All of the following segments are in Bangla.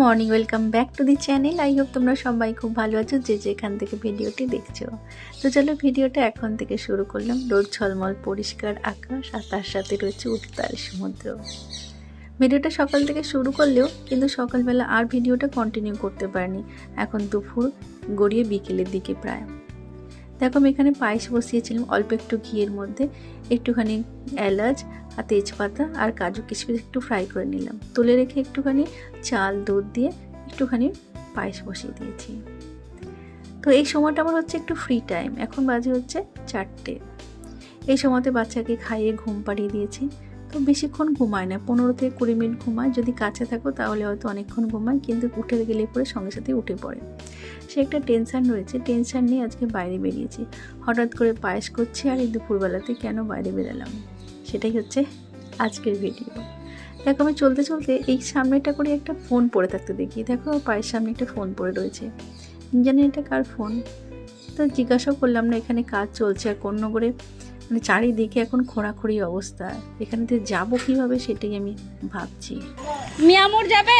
Morning welcome back to the channel I hope তোমরা সবাই খুব ভালো আছো, যে যেখান থেকে ভিডিওটি দেখছ। তো চলো ভিডিওটা এখন থেকে শুরু করলাম। রোদ ঝলমল, পরিষ্কার আকাশ, আর তার সাথে রয়েছে উত্তাল সমুদ্র। ভিডিওটা সকাল থেকে শুরু করলেও কিন্তু সকালবেলা আর ভিডিওটা কন্টিনিউ করতে পারিনি। এখন দুপুর গড়িয়ে বিকেলের দিকে প্রায়। দেখো আমি এখানে পায়েস বসিয়েছিলাম, অল্প একটু ঘিয়ের মধ্যে, একটুখানি এলাচ আর তেজপাতা আর কাজু কিশমিশ একটু ফ্রাই করে নিলাম। তুলে রেখে একটুখানি চাল, দুধ দিয়ে একটুখানি পায়েস বসিয়ে দিয়েছি। তো এই সময়টা আমার হচ্ছে একটু ফ্রি টাইম এখন বাজে হচ্ছে চারটে। এই সময়তে বাচ্চাকে খাইয়ে ঘুম পাড়িয়ে দিয়েছি। তো বেশিক্ষণ ঘুমায় না, পনেরো থেকে কুড়ি মিনিট ঘুমায়। যদি কাছে থাকো তাহলে হয়তো অনেকক্ষণ ঘুমায়, কিন্তু উঠে গেলে পরে সঙ্গে সাথে উঠে পড়ে। সে একটা টেনশান রয়েছে, টেনশান নিয়ে আজকে বাইরে বেরিয়েছি। হঠাৎ করে পায়েস করছি আর এই দুপুরবেলাতে কেন বাইরে বেরালাম? সেটাই হচ্ছে আজকের ভিডিও। দেখো আমি চলতে চলতে এই সামনেটা করে একটা ফোন পড়ে থাকতে দেখি। দেখো পায়ের সামনে একটা ফোন পড়ে রয়েছে। জানি এটা কার ফোন? তো জিজ্ঞাসাও করলাম না, এখানে কাজ চলছে আর কোন করে। মানে চারিদিকে এখন খোঁড়াখড়ি অবস্থা। এখানে থেকে যাব কীভাবে সেটাই আমি ভাবছি। মিয়ামোর যাবে?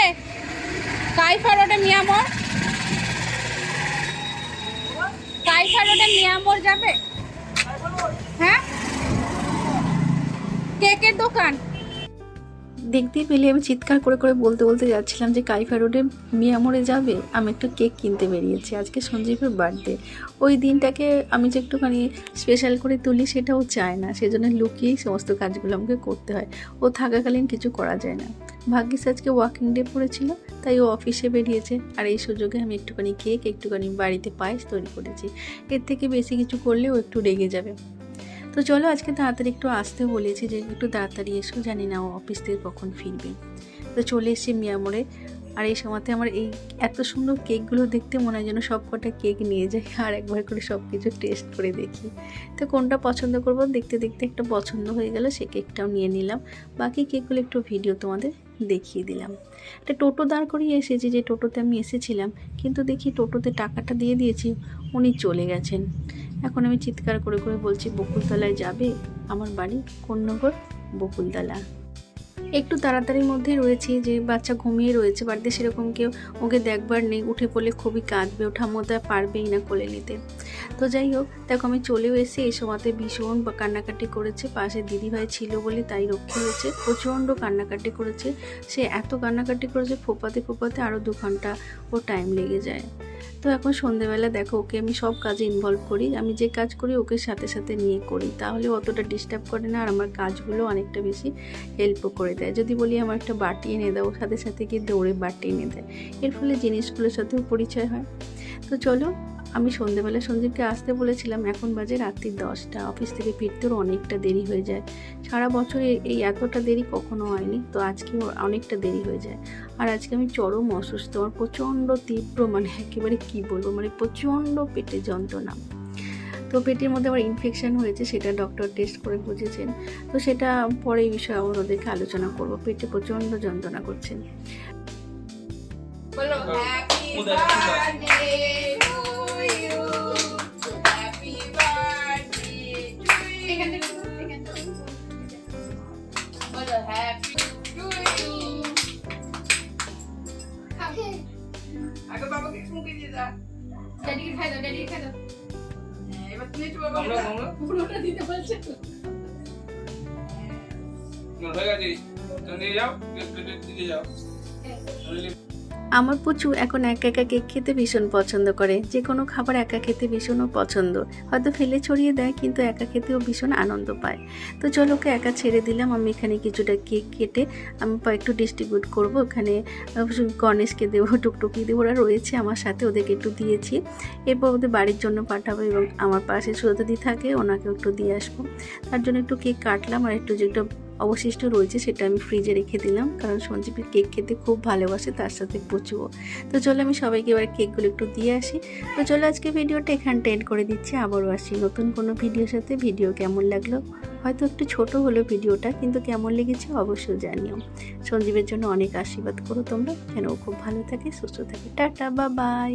কাইফা রোডে মিয়ামোর? কাইফা রোডে মিয়ামোর যাবে? হ্যাঁ? কেকের দোকান? দেখতেই পেলে আমি চিৎকার করে করে বলতে বলতে যাচ্ছিলাম যে কাইফা রোডে মিয়ামোড়ে যাবে, আমি একটু কেক কিনতে বেরিয়েছি, আজকে সঞ্জীবের বার্থডে ওই দিনটাকে আমি যে একটুখানি স্পেশাল করে তুলি সেটাও চায় না, সেজন্য লুকিয়েই সমস্ত কাজগুলো আমাকে করতে হয়। ও থাকাকালীন কিছু করা যায় না। ভাগ্যিস আজকে ওয়াকিং ডে পড়েছিল, তাই ও অফিসে বেরিয়েছে, আর এই সুযোগে আমি একটুখানি কেক একটুখানি বাড়িতে পায়েস তৈরি করেছি। এর থেকে বেশি কিছু করলে ও একটু রেগে যাবে। তো চলো আজকে তাড়াতাড়ি একটু আসতে বলেছি যে একটু তাড়াতাড়ি এসো, জানি না ও অফিস থেকে কখন ফিরবে। তো চলে এসেছি মিয়ামোড়ে আর এই সময়তে আমার এই এত সুন্দর কেকগুলো দেখতে মনে হয় যেন সব কটা কেক নিয়ে যাই আর একবার করে সব কিছু টেস্ট করে দেখি। তো কোনটা পছন্দ করব? দেখতে দেখতে একটা পছন্দ হয়ে গেল, সে কেকটাও নিয়ে নিলাম। বাকি কেকগুলো একটু ভিডিও তোমাদের দেখিয়ে দিলাম। একটা টোটো দাঁড় করিয়ে এসেছি যে টোটোতে আমি এসেছিলাম, কিন্তু দেখি টোটোতে টাকাটা দিয়ে দিয়েছি, উনি চলে গেছেন। এখন আমি চিৎকার করে করে বলছি, বকুলতলায় যাবে আমার বাড়ি? কন্যগর বকুলতলা। একটু তাড়াতাড়ির মধ্যে রয়েছি যে বাচ্চা ঘুমিয়ে রয়েছে, বাড়িতে সেরকম কেউ ওকে দেখবার নেই, উঠে পড়লে খুবই কাঁদবে ওঠা মতো পারবেই না কোলে নিতে। তো যাই হোক, দেখো আমি চলেও এসে এই সময়তে ভীষণ কান্নাকাটি করেছে। পাশে দিদিভাই ছিল বলে তাই রক্ষে হয়েছে। প্রচণ্ড কান্নাকাটি করেছে। সে এত কান্নাকাটি করেছে, ফোপাতে ফোপাতে আরও দু ঘণ্টা ও টাইম লেগে যায়। তো এখন সন্ধেবেলা দেখো, ওকে আমি সব কাজে ইনভলভ করি। আমি যে কাজ করি, ওকে সাথে সাথে নিয়ে করি। তাহলে অতটা ডিস্টার্ব করে না, আর আমার কাজগুলো অনেকটা বেশি হেল্পও করে দেয়। যদি বলি আমার একটা বাটি এনে দাও সাথে সাথে গিয়ে দৌড়ে বাটি এনে দেয়। এর ফলে জিনিসগুলোর সাথেও পরিচয় হয়। তো চলো আমি সন্ধেবেলা সঞ্জীবকে আসতে বলেছিলাম এখন বাজে রাত্রি দশটা। অফিস থেকে ফিরতেও অনেকটা দেরি হয়ে যায়। সারা বছর এই এতটা দেরি কখনো হয়নি তো আজকে অনেকটা দেরি হয়ে যায়। আর আজকে আমি চরম অসুস্থ আমার প্রচণ্ড তীব্র মানে একেবারে কী বলব মানে প্রচণ্ড পেটে যন্ত্রণা। তো পেটের মধ্যে আবার ইনফেকশান হয়েছে সেটা ডক্টর টেস্ট করে বুঝেছেন। তো সেটা পরে এই বিষয়ে আবার ওদেরকে আলোচনা করব। পেটে প্রচণ্ড যন্ত্রণা করছেন। বলো হ্যাপি। বার্থডে আগে বাবাকে মুখে দিয়ে ড্যাডিকে খাই দাও ড্যাডিকে খাই দাও। হ্যাঁ, এবার একটু বাবা। পুরোটা দিতে বলছে। তো না, হয়ে গেছে। নিয়ে যাও কেটে যাও। নইলে আমার পুচু এখন একা একা কেক খেতে ভীষণ পছন্দ করে। যে কোনো খাবার একা খেতে ভীষণও পছন্দ। হয়তো ফেলে ছড়িয়ে দেয়, কিন্তু একা খেতেও ভীষণ আনন্দ পায়। তো চলো ওকে একা ছেড়ে দিলাম। আমি এখানে কিছুটা কেক কেটে আমি একটু ডিস্ট্রিবিউট করব। ওখানে গণেশকে দেবো, টুকটুকি দেবো। ওরা রয়েছে আমার সাথে, ওদেরকে একটু দিয়েছি। এরপর ওদের বাড়ির জন্য পাঠাবো এবং আমার পাশে সুরতাদি থাকে, ওনাকেও একটু দিয়ে আসব। তার জন্য একটু কেক কাটলাম আর একটু যেটা অবশিষ্ট রয়েছে সেটা আমি ফ্রিজে রেখে দিলাম, কারণ সঞ্জীবের কেক খেতে খুব ভালোবাসে, তার সাথে প্রচুর। তো চলো আমি সবাইকে এবার কেকগুলো একটু দিয়ে আসি। তো চলো আজকে ভিডিওটা এখানটা এন্ড করে দিচ্ছি, আবারও আসি নতুন কোনো ভিডিওর সাথে। ভিডিও কেমন লাগল? হয়তো একটু ছোট হলো ভিডিওটা কিন্তু কেমন লেগেছে অবশ্যই জানিও। সঞ্জীবের জন্য অনেক আশীর্বাদ করো তোমরা। যেন খুব ভালো থাকে, সুস্থ থাকে। টাটা বা বাই